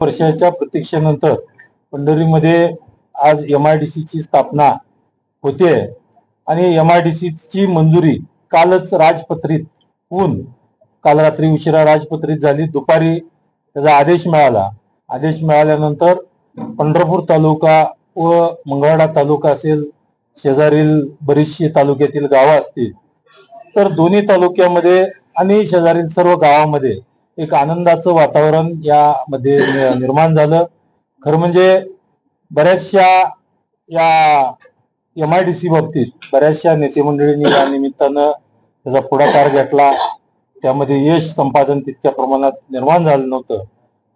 वर्षाच्या प्रतीक्षेनंतर पंढरीमध्ये आज एम आय डी सीची स्थापना होते. आणि एम आय डी सीची मंजुरी कालच राजपत्रित होऊन काल रात्री उशिरा राजपत्रित झाली. दुपारी त्याचा आदेश मिळाला. आदेश मिळाल्यानंतर पंढरपूर तालुका व मंगळवाडा तालुका असेल शेजारील बरीचशी तालुक्यातील गावं असतील. तर दोन्ही तालुक्यामध्ये आणि शेजारील सर्व गावामध्ये एक आनंदाचं वातावरण यामध्ये नि- निर्माण झालं. खरं म्हणजे बऱ्याचशा या एम आय डी सी बाबतीत बऱ्याचशा नेते मंडळींनी या निमित्तानं त्याचा पुढाकार घेतला. त्यामध्ये यश संपादन तितक्या प्रमाणात निर्माण झालं नव्हतं.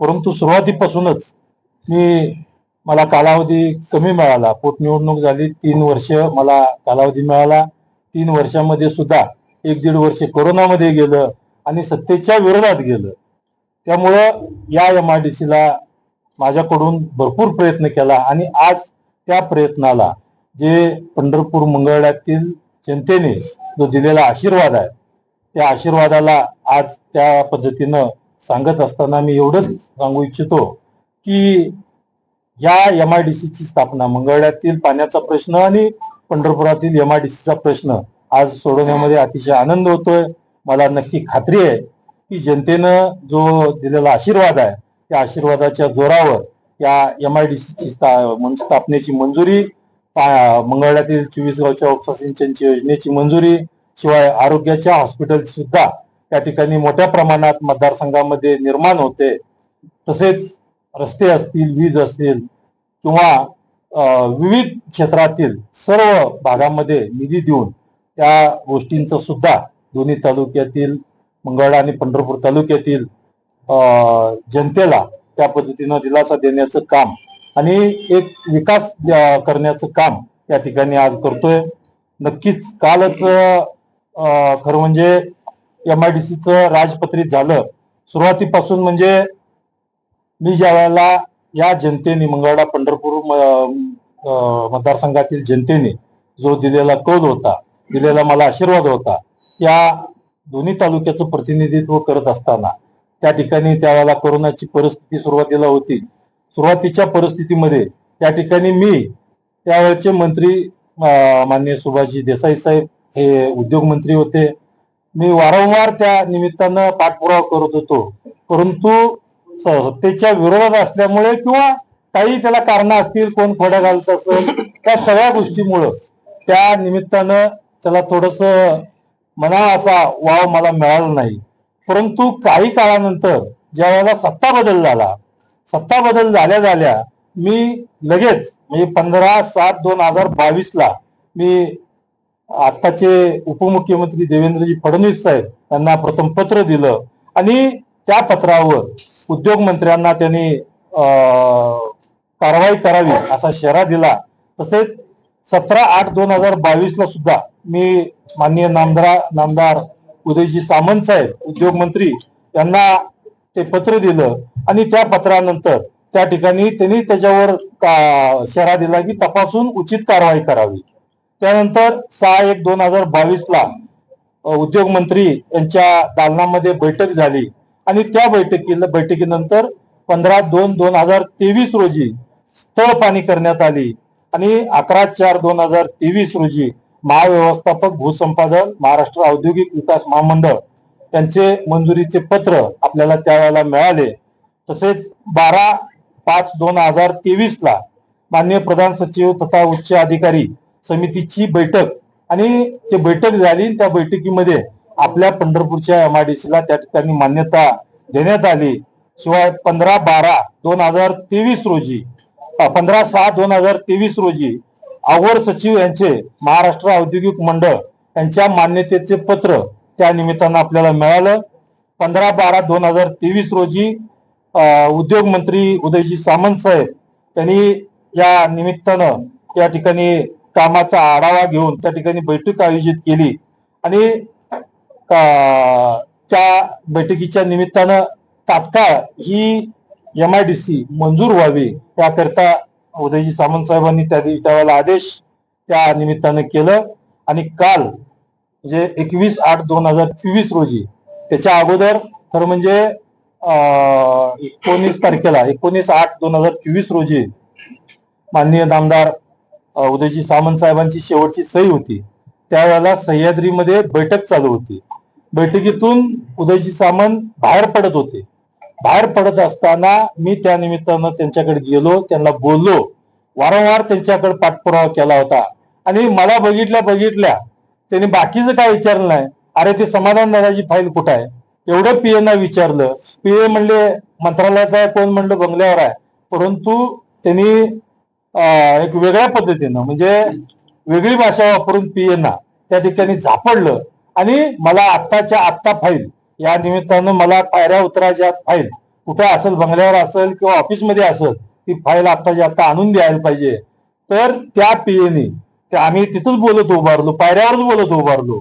परंतु सुरुवातीपासूनच मी मला कालावधी कमी मिळाला. पोटनिवडणूक झाली तीन वर्ष मला कालावधी मिळाला. तीन वर्षामध्ये सुद्धा एक दीड वर्ष कोरोनामध्ये गेलं. आणि सत्तेच्या विरोधात गेलं. त्यामुळं या एम आय डी सीला माझ्याकडून भरपूर प्रयत्न केला आणि आज त्या प्रयत्नाला जे पंढरपूर मंगळ्यातील जनतेने जो दिलेला आशीर्वाद आहे त्या आशीर्वादाला आज त्या पद्धतीनं सांगत असताना मी एवढंच सांगू इच्छितो की या एम आय डी सीची स्थापना मंगळ्यातील पाण्याचा प्रश्न आणि पंढरपुरातील एम आय डी सीचा प्रश्न आज सोडवण्यामध्ये अतिशय आनंद होतोय. मला नक्की खात्री आहे की जनतेनं जो दिलेला आशीर्वाद आहे त्या आशीर्वादाच्या जोरावर या एम आय डी सीची स्थापनेची मंजुरी पा- मंगळ्यातील चोवीस गावच्या उपसा सिंचनची योजनेची मंजुरी शिवाय आरोग्याच्या हॉस्पिटल सुद्धा त्या ठिकाणी मोठ्या प्रमाणात मतदारसंघामध्ये निर्माण होते. तसेच रस्ते असतील वीज असतील किंवा विविध क्षेत्रातील सर्व भागामध्ये निधी देऊन त्या गोष्टींचं सुद्धा दोन्ही तालुक्यातील मंगळा आणि पंढरपूर तालुक्यातील जनतेला त्या पद्धतीनं दिलासा देण्याचं काम आणि एक विकास करण्याचं काम या ठिकाणी आज करतोय. नक्कीच कालच खरं म्हणजे एम आय डी सीचं राजपत्रित झालं. सुरुवातीपासून म्हणजे मी ज्या वेळेला या जनतेने मंगळा पंढरपूर म- मतदारसंघातील जनतेने जो दिलेला कौल होता दिलेला मला आशीर्वाद होता या दोन्ही तालुक्याचं प्रतिनिधित्व करत असताना त्या ठिकाणी त्यावेळेला कोरोनाची परिस्थिती सुरुवातीला होती. सुरुवातीच्या परिस्थितीमध्ये त्या ठिकाणी मी त्यावेळेचे मंत्री माननीय सुभाषजी देसाई साहेब हे उद्योगमंत्री होते. मी वारंवार त्या निमित्तानं पाठपुरावा करत होतो. परंतु सत्तेच्या विरोधात असल्यामुळे किंवा काही त्याला कारण असतील कोण खोड्या घालत असेल त्या सगळ्या गोष्टीमुळं त्या निमित्तानं त्याला थोडस मना असा वाव मला मिळाला नाही. परंतु काही काळानंतर ज्या वेळेला सत्ता बदल झाला सत्ता बदल झाल्या झाल्या मी लगेच म्हणजे पंधरा सात दोन हजार बावीस ला मी आत्ताचे उपमुख्यमंत्री देवेंद्रजी फडणवीस साहेब यांना प्रथम पत्र दिलं आणि त्या पत्रावर उद्योग मंत्र्यांना त्यांनी कारवाई करावी असा इशारा दिला. तसेच सतरा आठ दोन हजार बावीस ला सुद्धा मी माननीय नामदार नामदार उदयजी सामंत साहेब उद्योग मंत्री यांना ते पत्र दिलं आणि त्या पत्रानंतर त्या ठिकाणी त्यांनी त्याच्यावर का- दिला की तपासून उचित कारवाई करावी. त्यानंतर सहा एक दोन हजार बावीस ला उद्योग मंत्री यांच्या दालनामध्ये बैठक झाली आणि त्या बैठकीला बैठकीनंतर पंधरा दोन दोन हजार तेवीस रोजी स्थळ पाणी करण्यात आली आणि अकरा चार दोन हजार तेवीस रोजी महाव्यवस्थापक भूसंपादन महाराष्ट्र औद्योगिक विकास महामंडळ त्यांचे मंजुरीचे पत्र आपल्याला त्यावेळेला मिळाले. तसेच बारा पाच दोन हजार तेवीस ला माननीय प्रधान सचिव तथा उच्च अधिकारी समितीची बैठक आणि ते बैठक झाली. त्या बैठकीमध्ये आपल्या पंढरपूरच्या एमआयडीसी ला त्या ठिकाणी मान्यता देण्यात आली. शिवाय पंधरा बारा दोन हजार तेवीस रोजी पंधरा सहा दोन हजार तेवीस रोजी अवर सचिव यांचे महाराष्ट्र औद्योगिक मंडळ यांच्या मान्यतेचे पत्र त्या निमित्तानं आपल्याला मिळालं. पंधरा बारा दोन हजार तेवीस रोजी उद्योग मंत्री उदयजी सामंत साहेब त्यांनी या निमित्तानं या ठिकाणी कामाचा आढावा घेऊन त्या ठिकाणी बैठक आयोजित केली आणि त्या बैठकीच्या निमित्तानं तात्काळ ही एम आय डी सी मंजूर व्हावी त्याकरता उदयजी सामंत साहेबांनी त्या दिवशी त्यावेळेला आदेश त्या निमित्तानं केलं. आणि काल म्हणजे एकवीस आठ दोन हजार चोवीस रोजी त्याच्या अगोदर खरं म्हणजे एकोणीस तारखेला एकोणीस आठ दोन हजार चोवीस रोजी माननीय नामदार उदयजी सामंत साहेबांची शेवटची सही होती. त्यावेळेला सह्याद्रीमध्ये बैठक चालू होती. बैठकीतून उदयजी सामंत बाहेर पडत होते. बाहेर पडत असताना मी त्या निमित्तानं त्यांच्याकडे गेलो त्यांना बोललो. वारंवार त्यांच्याकडे पाठपुरावा केला होता. आणि मला बघितल्या बघितल्या त्यांनी बाकीचं काय विचारलं नाही. अरे ते समाधान दादाची फाईल कुठं आहे? एवढं पीएना विचारलं. पीए म्हणले मंत्रालयात आहे कोण म्हणलं बंगल्यावर आहे. परंतु त्यांनी एक वेगळ्या पद्धतीनं म्हणजे वेगळी भाषा वापरून पीएना त्या ठिकाणी झापडलं. आणि मला आत्ताच्या आत्ता फाईल या निमित्तानं मला पायऱ्या उतरायच्या फाईल. कुठे असेल बंगल्यावर असेल किंवा ऑफिसमध्ये असेल ती फाईल आत्ताच्या आत्ता आणून द्यायला पाहिजे. तर त्या पीएनी आम्ही तिथंच बोलत उभारलो पायऱ्यावरच बोलत उभारलो.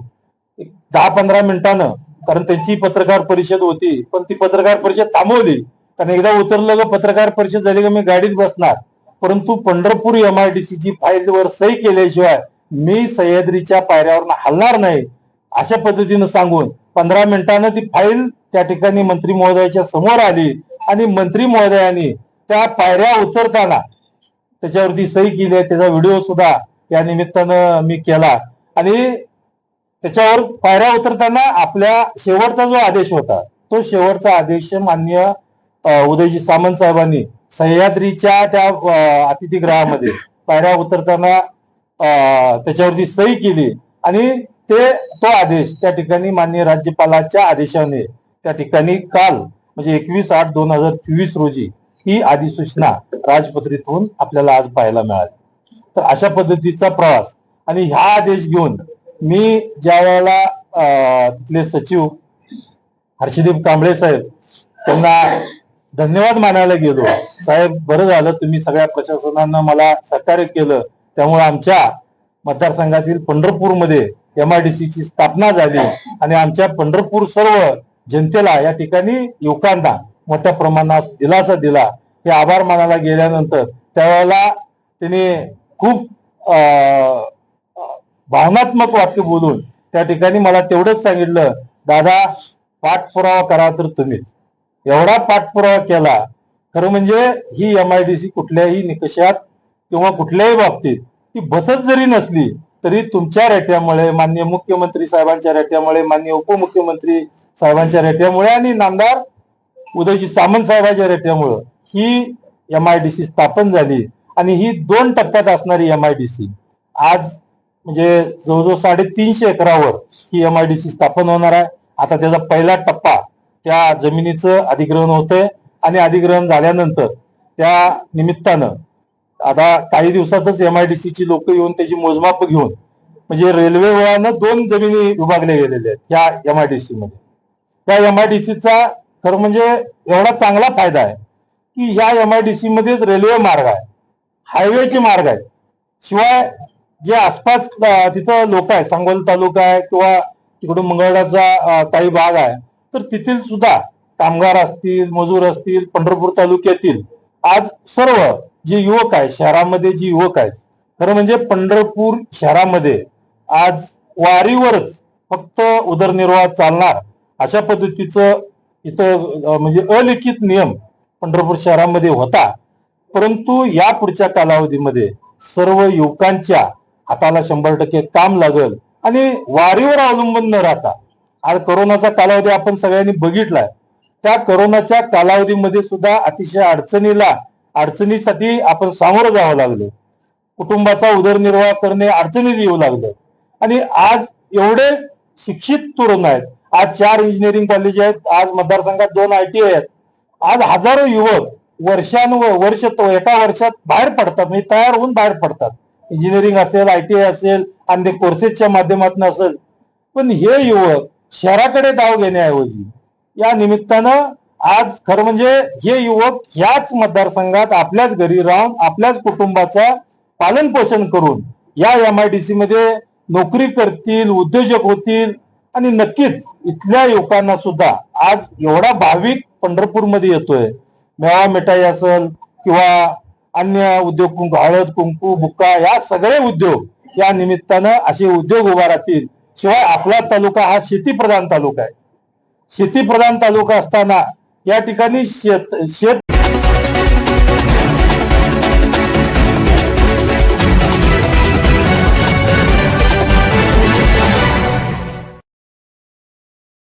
दहा पंधरा मिनिटानं कारण त्यांची पत्रकार परिषद होती पण ती पत्रकार परिषद थांबवली. कारण एकदा उतरलं ग पत्रकार परिषद झाली का मी गाडीत बसणार. परंतु पंढरपूर एमआयडीसीची फाईलवर सही केल्याशिवाय मी सह्याद्रीच्या पायऱ्यावर हलणार नाही अशा पद्धतीनं सांगून पंधरा मिनिटानं ती फाईल त्या ठिकाणी मंत्री महोदयाच्या समोर आली आणि मंत्री महोदयांनी त्या पायऱ्या उतरताना त्याच्यावरती सही केली आहे त्याचा व्हिडिओ सुद्धा या निमित्तानं मी केला. आणि त्याच्यावर पायऱ्या उतरताना आपल्या शेवटचा जो आदेश होता तो शेवटचा आदेश मान्य उदयजी सामंत साहेबांनी सह्याद्रीच्या त्या अतिथीगृहामध्ये पायऱ्या उतरताना त्याच्यावरती सही केली. आणि ते तो आदेश त्या ठिकाणी माननीय राज्यपालाच्या आदेशाने त्या ठिकाणी काल म्हणजे एकवीस आठ दोन हजार चोवीस रोजी ही अधिसूचना राजपत्रित होऊन आपल्याला आज पाहायला मिळाली. तर अशा पद्धतीचा प्रवास आणि ह्या आदेश घेऊन मी ज्या वेळेला तिथले सचिव हर्षदीप कांबळे साहेब त्यांना धन्यवाद मानायला गेलो. साहेब बरं झालं तुम्ही सगळ्या प्रशासनानं मला सहकार्य केलं. त्यामुळे आमच्या मतदारसंघातील पंढरपूरमध्ये एमआयडीसीची स्थापना झाली आणि आमच्या पंढरपूर सर्व जनतेला या ठिकाणी युवकांना मोठ्या प्रमाणात दिलासा दिला. हे आभार मानायला गेल्यानंतर त्यावेळेला त्यांनी खूप भावनात्मक वाक्य बोलून त्या ठिकाणी मला तेवढंच सांगितलं दादा पाठपुरावा करा तर तुम्हीच एवढा पाठपुरावा केला खरं म्हणजे ही एम आय डी सी कुठल्याही निकषात किंवा कुठल्याही बाबतीत ती बसत जरी नसली तरी तुमच्या रेट्यामुळे माननीय मुख्यमंत्री साहेबांच्या रेट्यामुळे माननीय उपमुख्यमंत्री साहेबांच्या रेट्यामुळे आणि नामदार उदयजी सामंत साहेबांच्या रेट्यामुळं ही एम आयडीसी स्थापन झाली आणि ही दोन टप्प्यात असणारी एम आयडीसी आज म्हणजे जवळजवळ साडेतीनशे एकरावर ही एम आय डी सी स्थापन होणार आहे. आता त्याचा पहिला टप्पा त्या जमिनीचं अधिग्रहण होतंय आणि अधिग्रहण झाल्यानंतर त्या निमित्तानं आता काही दिवसातच एमआयडीसी ची लोक येऊन त्याची मोजमाप घेऊन म्हणजे रेल्वे वळानं दोन जमिनी विभागल्या गेलेल्या आहेत या एमआयडीसी मध्ये. त्या एमआयडीसीचा खरं म्हणजे एवढा चांगला फायदा आहे की ह्या एमआयडीसी मध्येच रेल्वे मार्ग आहे हायवेचे मार्ग आहेत. शिवाय जे आसपास तिथं लोक आहे सांगोल तालुका आहे किंवा तिकडून मंगळवारचा काही भाग आहे तर तिथील सुद्धा कामगार असतील मजूर असतील पंढरपूर तालुक्यातील आज सर्व जे युवक आहे शहरामध्ये जी युवक आहेत खरं म्हणजे पंढरपूर शहरामध्ये आज वारीवरच फक्त उदरनिर्वाह चालणार अशा पद्धतीचं इथं म्हणजे अलिखित नियम पंढरपूर शहरामध्ये होता. परंतु या पुढच्या कालावधीमध्ये सर्व युवकांच्या हाताला शंभर टक्के काम लागल आणि वारीवर अवलंबून न राहता आज करोनाचा कालावधी आपण सगळ्यांनी बघितलाय. त्या करोनाच्या कालावधीमध्ये सुद्धा अतिशय अडचणीला अडचणीसाठी आपण सामोरं जावं लागलं. कुटुंबाचा उदरनिर्वाह करणे अडचणीत येऊ लागलं. आणि आज एवढे शिक्षित तरुण आहेत. आज चार इंजिनिअरिंग कॉलेज आहेत. आज मतदारसंघात दोन आय टी आहेत. आज हजारो युवक वर्षानु वर्ष तो एका वर्षात बाहेर पडतात. म्हणजे तयार होऊन बाहेर पडतात. इंजिनिअरिंग असेल आय टी आय असेल आणि ते कोर्सेसच्या माध्यमातून असेल. पण हे युवक शहराकडे धाव घेण्याऐवजी या निमित्तानं आज खरं म्हणजे हे युवक ह्याच मतदारसंघात आपल्याच घरी राहून आपल्याच कुटुंबाचा पालन पोषण करून या एम आय डी मध्ये नोकरी करतील उद्योजक होतील आणि नक्कीच इथल्या युवकांना सुद्धा आज एवढा भाविक पंढरपूरमध्ये येतोय. मेवा मिठाई असेल किंवा अन्य उद्योग कुंकू हळद कुंकू बुक्का या सगळे उद्योग या निमित्तानं असे उद्योग उभा राहतील. शिवाय आपला तालुका हा शेतीप्रधान तालुका आहे. शेतीप्रधान तालुका असताना या ठिकाणी शेत शेत